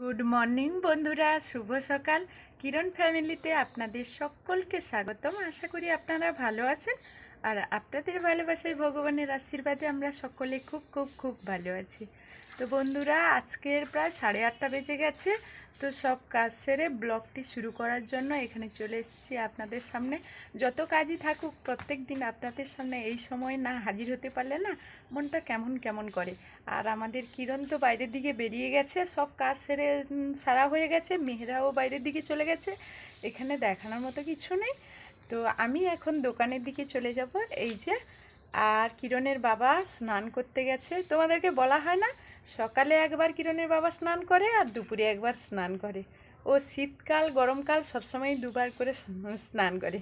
Good morning বন্ধুরা, শুভ সকাল। কিরণ ফ্যামিলিতে আপনাদের সকলকে স্বাগতম। আশা করি আপনারা ভালো আছেন। আর আপনাদের ভালোবাসায় ভগবানের আশীর্বাদে আমরা সকলে খুব খুব খুব ভালো আছি। তো বন্ধুরা, আজকের প্রায় সাড়ে আটটা বেজে গেছে। তো সব কাজ সেরে ব্লগটি শুরু করার জন্য এখানে চলে এসেছি আপনাদের সামনে। যত কাজই থাকুক, প্রত্যেক দিন আপনাদের সামনে এই সময় না হাজির হতে পারলে না মনটা কেমন কেমন করে। আর আমাদের কিরণ তো বাইরের দিকে বেরিয়ে গেছে, সব কাজ সেরে সারা হয়ে গেছে, মেহরাও বাইরের দিকে চলে গেছে, এখানে দেখানোর মতো কিছু নেই। তো আমি এখন দোকানের দিকে চলে যাব, এই যে, আর কিরণের বাবা স্নান করতে গেছে। তোমাদেরকে বলা হয় না, সকালে একবার কিরণের বাবা স্নান করে আর দুপুরে একবার স্নান করে। ও শীতকাল, গরমকাল সবসময় দুবার করে স্নান করে।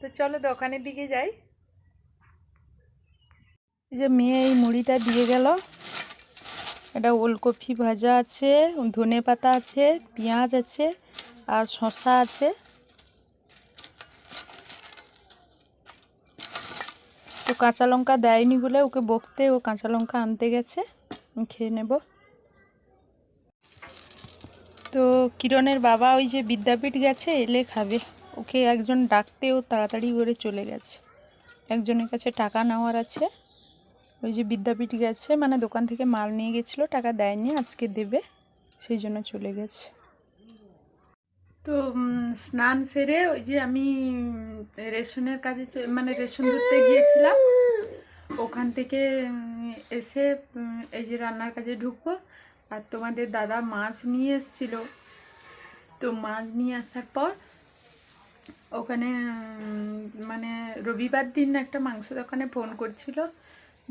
তো চলো দোকানের দিকে যাই। যে মেয়ে এই মুড়িটা দিয়ে গেল। এটা ওলকপি ভাজা আছে, ধনে পাতা আছে, পেঁয়াজ আছে আর শসা আছে। তো কাঁচা লঙ্কা দেয়নি বলে ওকে বকতে ও কাঁচা লঙ্কা আনতে গেছে। খেয়ে নেব। তো কিরণের বাবা ওই যে বিদ্যাপীঠ গেছে, এলে খাবে। ওকে একজন ডাকতেও তাড়াতাড়ি করে চলে গেছে। একজনের কাছে টাকা নেওয়ার আছে। ওই যে বিদ্যাপীঠ গেছে মানে দোকান থেকে মাল নিয়ে গেছিল, টাকা দেয়নি, আজকে দেবে, সেই জন্য চলে গেছে। তো স্নান সেরে ওই যে আমি রেশনের কাজে মানে রেশন ধরতে গিয়েছিলাম। ওখান থেকে এসে এই যে রান্নার কাজে ঢুকবো, আর তোমাদের দাদা মাছ নিয়ে এসেছিল। তো মাছ নিয়ে আসার পর, ওখানে মানে রবিবার দিন একটা মাংস দোকানে ফোন করছিল।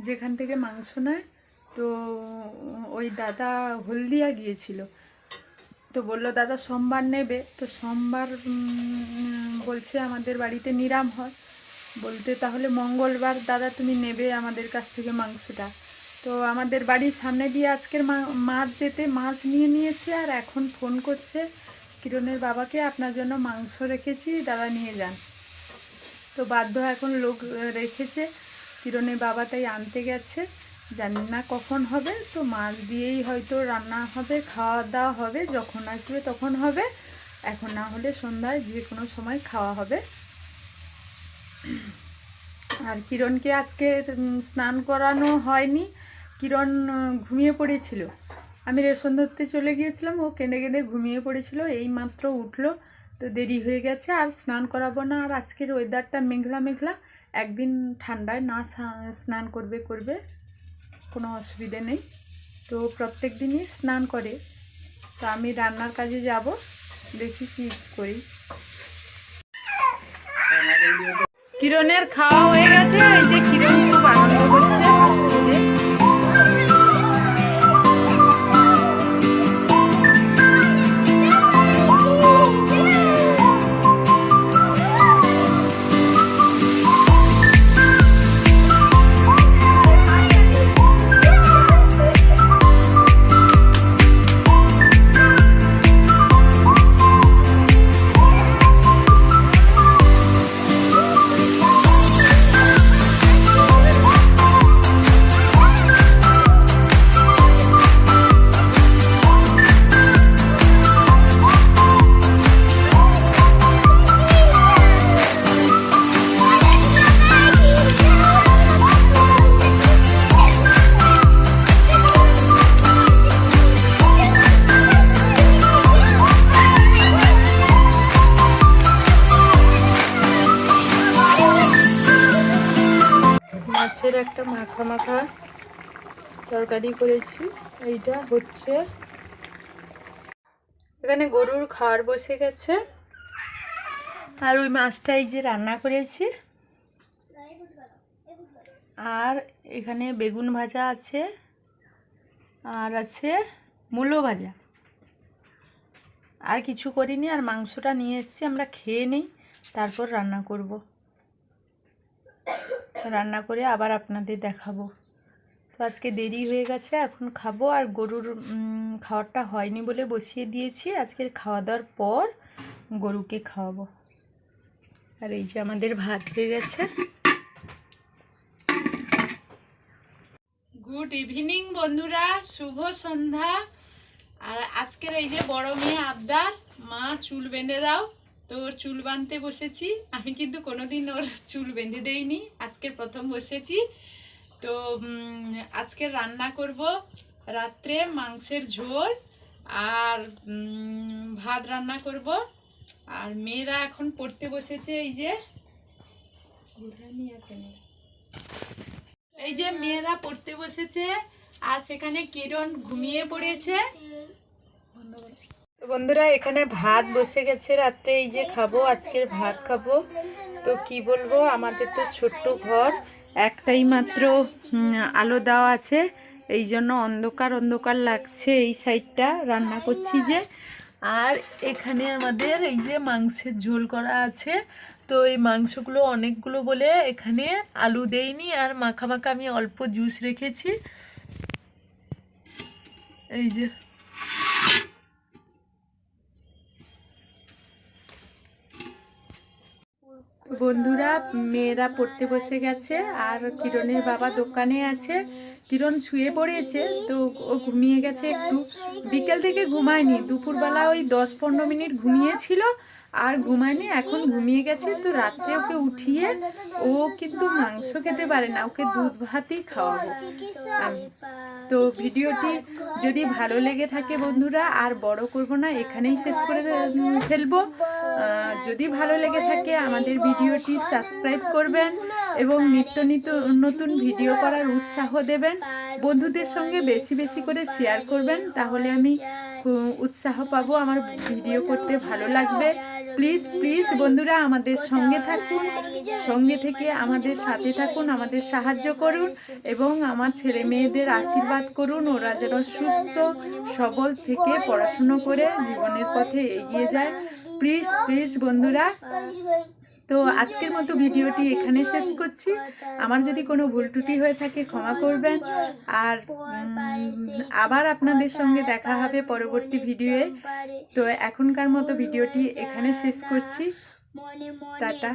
যেখান থেকে মাংস নেয়, তো ওই দাদা হলদিয়া গিয়েছিল। তো বলল, দাদা, সোমবার নেবে। তো সোমবার বলছে, আমাদের বাড়িতে নিরাম হয়। বলতে, তাহলে মঙ্গলবার, দাদা, তুমি নেবে আমাদের কাছ থেকে মাংসটা। তো আমাদের বাড়ির সামনে দিয়ে আজকের মাছ যেতে মাছ নিয়ে নিয়েছে, আর এখন ফোন করছে কিরণের বাবাকে, আপনার জন্য মাংস রেখেছি, দাদা নিয়ে যান। তো বাধ্য এখন লোক রেখেছে। কিরণের বাবা তাই আনতে গেছে। জানি না কখন হবে, তো মাছ দিয়েই হয়তো রান্না হবে খাওয়া দাওয়া হবে, যখন আসবে তখন হবে। এখন না হলে সন্ধ্যায় যে কোনো সময় খাওয়া হবে। আর কিরণকে আজকে স্নান করানো হয়নি। কিরণ ঘুমিয়ে পড়েছিল। আমি রেশন ধরতে চলে গিয়েছিলাম, ও কেঁদে কেঁদে ঘুমিয়ে পড়েছিল এই মাত্র উঠল। তো দেরি হয়ে গেছে, আর স্নান করাবো না। আর আজকের ওয়েদারটা মেঘলা মেঘলা। একদিন ঠান্ডায় না স্না- স্নান করবে করবে কোনো অসুবিধে নেই। তো প্রত্যেক দিনই স্নান করে। তো আমি রান্নার কাজে যাব দেখি কি করি। কিরণের খাওয়া হয়ে গেছে এই যে কিরণ খুব আনন্দ করছে। মাছের একটা মাখা মাখা তরকারি করেছি। এইটা হচ্ছে এখানে গরুর খাওয়ার বসে গেছে। আর ওই মাছটা এই যে রান্না করেছি। আর এখানে বেগুন ভাজা আছে। আর আছে মূলো ভাজা। আর কিছু করিনি, আর মাংসটা নিয়ে এসেছি, আমরা খেয়ে নিই, তারপর রান্না করব। রান্না করে আবার আপনাদের দেখাবো। তো আজকে দেরি হয়ে গেছে, এখন খাব। আর গরুর খাওয়ারটা হয়নি বলে বসিয়ে দিয়েছি। আজকের খাওয়া দাওয়ার পর গরুকে খাওয়াবো। আর এই যে আমাদের ভাত হয়ে গেছে। গুড ইভিনিং বন্ধুরা, শুভ সন্ধ্যা। আর আজকের এই যে বড় মেয়ে আবদার, মা চুল বেঁধে দাও। তো ওর চুল বাঁধতে বসেছি। আমি কিন্তু কোনোদিন ওর চুল বেঁধে দেইনি। আজকের প্রথম বসেছি। তো আজকে রান্না করব রাত্রে মাংসের ঝোল আর ভাত রান্না করব। আর মেয়েরা এখন পড়তে বসেছে এই যে। এই যে মেয়েরা পড়তে বসেছে আর সেখানে কিরণ ঘুমিয়ে পড়েছে। বন্ধুরা, এখানে ভাত বসে গেছে রাত্রে। এই যে খাব, আজকের ভাত খাব। তো কি বলব, আমাদের তো ছোট্ট ঘর, একটাই মাত্র আলো দেওয়া আছে। এই জন্য অন্ধকার অন্ধকার লাগছে এই সাইডটা, রান্না করছি যে। আর এখানে আমাদের এই যে মাংসের ঝোল করা আছে। তো এই মাংসগুলো অনেকগুলো বলে এখানে আলু দেইনি আর মাখা মাখা আমি অল্প জুস রেখেছি। এই যে বন্ধুরা, মেয়েরা পড়তে বসে গেছে আর কিরণের বাবা দোকানে আছে। কিরণ শুয়ে পড়েছে, তো ও ঘুমিয়ে গেছে একটু। বিকেল থেকে ঘুমায়নি, দুপুরবেলা ওই দশ পনেরো মিনিট ঘুমিয়েছিল। আর ঘুমায়নি, এখন ঘুমিয়ে গেছে, তো রাত্রে ওকে উঠিয়ে ও কিন্তু মাংস খেতে পারে না, ওকে দুধ ভাতই খাওয়াবো। আমি, তো ভিডিওটি যদি ভালো লেগে থাকে বন্ধুরা, আর বড় করব না, এখানেই শেষ করে ফেলব। যদি ভালো লেগে থাকে, আমাদের ভিডিওটি সাবস্ক্রাইব করবেন এবং নিত্য নিত্য নতুন ভিডিও করার উৎসাহ দেবেন। বন্ধুদের সঙ্গে বেশি বেশি করে শেয়ার করবেন, তাহলে আমি উৎসাহ পাবো, আমার ভিডিও করতে ভালো লাগবে। প্লিজ প্লিজ বন্ধুরা আমাদের সঙ্গে থাকুন, সঙ্গে থেকে আমাদের সাথে থাকুন, আমাদের সাহায্য করুন এবং আমার ছেলে মেয়েদের আশীর্বাদ করুন। ওরা যেন সুস্থ, সবল থেকে পড়াশুনো করে জীবনের পথে এগিয়ে যায়। প্লিজ প্লিজ বন্ধুরা তো আজকের মতো ভিডিওটি এখানে শেষ করছি। আমার যদি কোনো ভুল ত্রুটি হয়ে থাকে ক্ষমা করবেন। আর আবার আপনাদের সঙ্গে দেখা হবে পরবর্তী ভিডিওয়ে। তো এখনকার মতো ভিডিওটি এখানে শেষ করছি। টাটা।